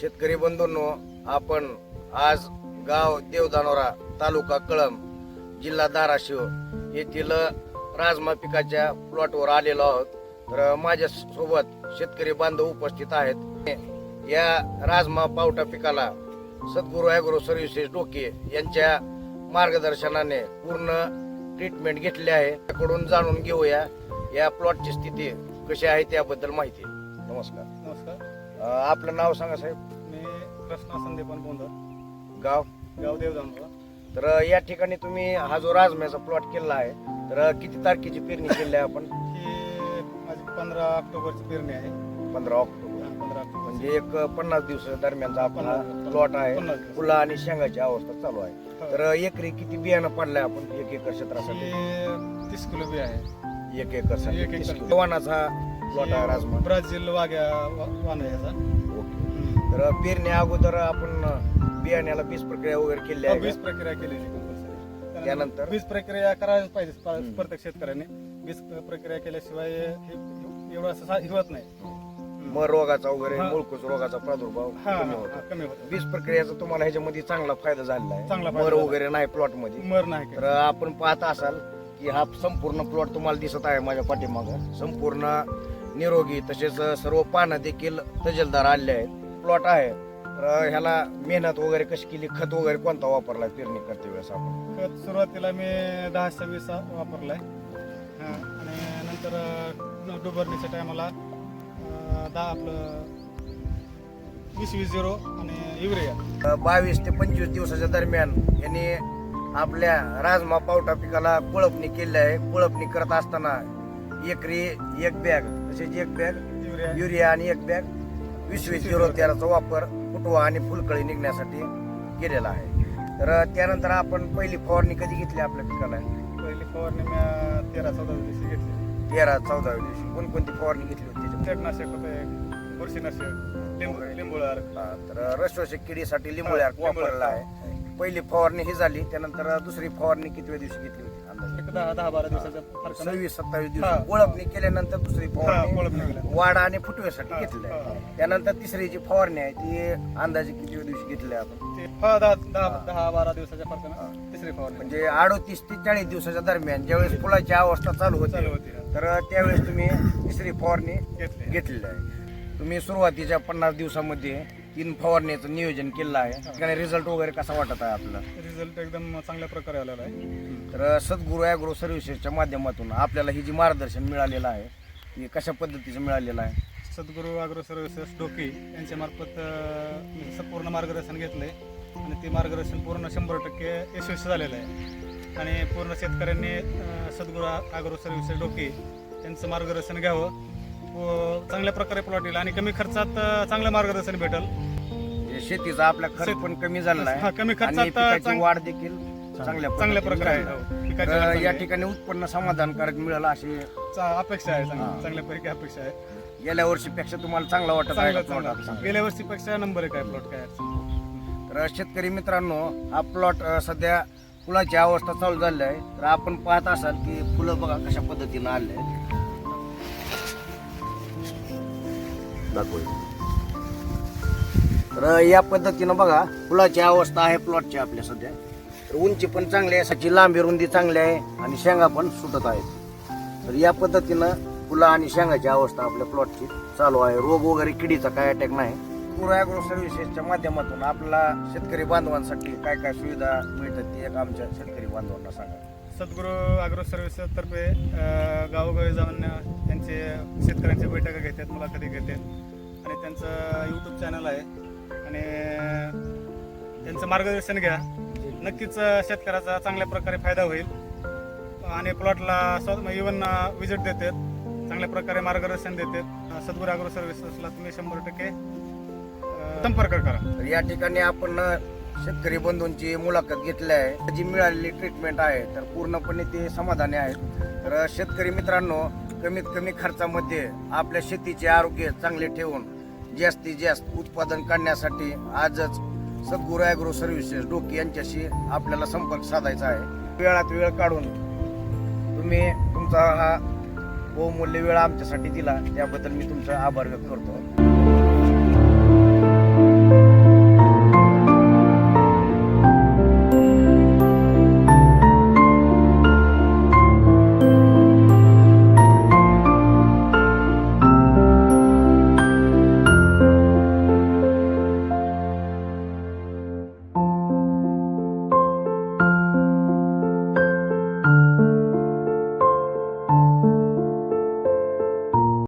शेतकरी बंधूंनो आपण आज गाव देवदानोरा तालुका कळंब जिल्हा धाराशिव येथील राजमा पिकाच्या प्लॉटवर आलेलो आहोत. तर माझ्या सोबत शेतकरी बांधव उपस्थित आहेत. या राजमा पावटा पिकाला सद्गुरू ॲग्रो सर्व्हिसेस डोके यांच्या मार्गदर्शनाने पूर्ण ट्रीटमेंट घेतली आहे. त्याकडून जाणून घेऊया या प्लॉटची स्थिती कशी आहे त्याबद्दल माहिती. नमस्कार. आपलं नाव सांगा साहेब. मी कृष्णा संदीपन बोंदर गाव? गाव देवदानोरा तर या ठिकाणी तुम्ही हा जो राजम्याचा प्लॉट केला आहे तर किती तारखेची पेरणी केली आहे आपण? ही माझी पंधरा ऑक्टोबरची पेरणी आहे. पंधरा ऑक्टोबर. हा, पंधरा ऑक्टोबर. म्हणजे एक पन्नास दिवस दरम्यानचा आपला पन्नास दिवस. प्लॉट आहे. दिवस. फुला आणि शेंगाची अवस्था चालू आहे. हो. तर एकरी किती बियाणं पडलंय आपण? एक एकर क्षेत्रासाठी. ही तीस किलो बी आहे. एक एकर एक एकर. प्लॉट राजमा ब्राझील वाग्या याचा ओके. तर पेरणी अगोदर आपण बियाण्याला बीज प्रक्रिया वगैरे केली हा, आहे बीज का? प्रक्रिया केलेली compulsory. त्यानंतर? बीज प्रक्रिया करायलाच पाहिजे प-. प्रत्येक शेतकऱ्याने बीज प्रक्रिया केल्याशिवाय हे एवढं असं सा- हिरवत नाही मग रोगाचा वगैरे हा. मुळकूस रोगाचा प्रादुर्भाव हा कमी हा, होतो हा, कमी होतं बीज प्रक्रियेचा तुम्हाला ह्याच्यामध्ये चांगला फायदा झालेला आहे चांगला फायदा मर झाला. वगैरे नाही प्लॉटमध्ये मर नाही तर काही. आपण पाहत असाल की हा संपूर्ण प्लॉट तुम्हाला दिसत आहे माझ्या पाठीमाग संपूर्ण निरोगी तसेच सर्व पानं देखील तजेलदार आलेले आहेत. प्लॉट आहे. तर ह्याला मेहनत वगैरे कशी केली? खत वगैरे कोणता वापरला पेरणी करते वेळेस आपण. खत सुरुवातीला मी दहा सव्वीस वापरलाय. हा, आणि नंतर अं, डुबरणीच्या टायमाला दहा आपलं वीस वीस झिरो आणि युरिया. बावीस ते पंचवीस दिवसाच्या दरम्यान यांनी आपल्या राजमा पावटा पिकाला कोळपणी केली आहे. कोळपणी करत असताना एकरी एक बॅग तसेच एक बॅग युरिया. आणि एक बॅग वीस वीस झिरो तेराचा वापर फुटवा आणि फुलकळी निघण्यासाठी केलेला आहे. तर त्यानंतर आपण पहिली फवारणी कधी घेतली आपल्या पिकाला पहिली फवारणी मी तेरा चौदा दिवशी घेतली. तेरा चौदा दिवशी. कोणकोणती फवारणी घेतली होती? कीटनाशक होते बुरशीनाशक लिंबू लिंबूळार. हा, तर रसवशक किडीसाठी लिंबोळ्या. वापरला आहे. पहिली फवारणी ही झाली त्यानंतर दुसरी फवारणी किती दिवशी घेतली होती? अंदाजे. एक दहा दहा बारा. सव्वीस सत्तावीस हा. दिवस ओळखणी केल्यानंतर दुसरी हा, फवारणी. वाढ आणि फुटवेसाठी हा, घेतली हा. आहे त्यानंतर तिसरी जी फवारणी आहे ती अंदाजे किती दिवशी घेतली आहे आपण? ते हा, दहा दहा दहा बारा दिवसाच्या फरकानं तिसरी फवारणी. म्हणजे अडोतीस ते चाळीस दिवसाच्या दरम्यान ज्यावेळेस फुलाची अवस्था चालू होती तर त्यावेळेस तुम्ही तिसरी फवारणी घेतली. घेतलेली आहे. तुम्ही सुरुवातीच्या पन्नास दिवसामध्ये तीन फवारणीचं नियोजन केलं आहे. ठिकाणी रिझल्ट वगैरे कसा वाटत आहे आपला? रिझल्ट एकदम चांगल्या प्रकारे आलेला आहे. तर सद्गुरू ॲग्रो सर्व्हिसेसच्या माध्यमातून आपल्याला ही जी मार्गदर्शन मिळालेलं आहे हे कशा पद्धतीचं मिळालेलं आहे? सद्गुरू अग्रो सर्व्हिसेस डोकी यांच्या मार्फत अं, संपूर्ण मार्गदर्शन घेतलंय. आणि ते मार्गदर्शन पूर्ण शंभर टक्के यशस्वी झालेलं आहे. आणि पूर्ण शेतकऱ्यांनी अं, सद्गुरू अग्रो सर्व्हिसेस डोकी यांचं मार्गदर्शन घ्यावं. चांगल्या प्रकारे प्लॉट येईल आणि कमी खर्चात चांगलं मार्गदर्शन भेटेल शेतीचा आपला खर्च पण कमी झालेला हा, आहे कमी आणि खर्चात पिकाची चांग- वाढ देखील चांगल्या चांगल्या प्रकारे झालेली आहे. हो, पिकाची तर वाढ चांगली या. ठिकाणी उत्पन्न समाधानकारक मिळालं अशी चा- अपेक्षा आहे हा. चांगली चांगल्यापैकी अपेक्षा आहे गेल्या वर्षीपेक्षा तुम्हाला चांगला वाटत आहे चांगलं का plot चांगलं आपला? गेल्या वर्षीपेक्षा नंबर एक आहे प्लॉट काय अडचण नाही. तर शेतकरी मित्रांनो हा प्लॉट सध्या फुलाची अवस्था चालू झाली आहे तर आपण पाहत असाल की फुलं बघा कशा पद्धतीनं आले तर या पद्धतीनं बघा फुलाची अवस्था आहे प्लॉटची आपल्या सध्या. तर उंची पण चांगली आहे सची लांबी रुंदी चांगली आहे आणि शेंगा पण सुटत आहेत. तर या पद्धतीनं फुलं आणि शेंगाची अवस्था आपल्या प्लॉटची चालू आहे. रोग वगैरे किडीचा काय अटॅक नाही. पूर ॲग्रो सर्व्हिसेसच्या माध्यमातून आपल्याला शेतकरी बांधवांसाठी काय काय सुविधा मिळतात ती एक आमच्या शेतकरी बांधवांना सांगा. सद्गुरू अग्रो सर्व्हिसेस तर्फे गावोगावी जाऊन त्यांचे शेतकऱ्यांच्या बैठका घेतात मुलाखती घेतात. आणि त्यांचं यूट्यूब चॅनल आहे. आणि त्यांचं मार्गदर्शन घ्या. नक्कीच शेतकऱ्याचा चांगल्या प्रकारे फायदा होईल. आणि प्लॉटला स्व इवन विजिट देतात. चांगल्या प्रकारे मार्गदर्शन देतात. सद्गुरू अग्रो सर्व्हिसेसला तुम्ही शंभर टक्के संपर्क करा. या ठिकाणी आपण शेतकरी बंधूंची मुलाखत घेतली आहे जी मिळालेली ट्रीटमेंट आहे तर पूर्णपणे ते समाधानी आहेत. तर शेतकरी मित्रांनो कमीत कमी खर्चामध्ये आपल्या शेतीचे आरोग्य चांगले ठेवून जास्तीत जास्त उत्पादन काढण्यासाठी आजच सद्गुरू ॲग्रो सर्व्हिसेस डोकी यांच्याशी आपल्याला संपर्क साधायचा आहे. वेळात वेळ काढून तुम्ही तुमचा हा बहुमूल्य वेळ आमच्यासाठी दिला त्याबद्दल मी तुमचा आभार व्यक्त करतो.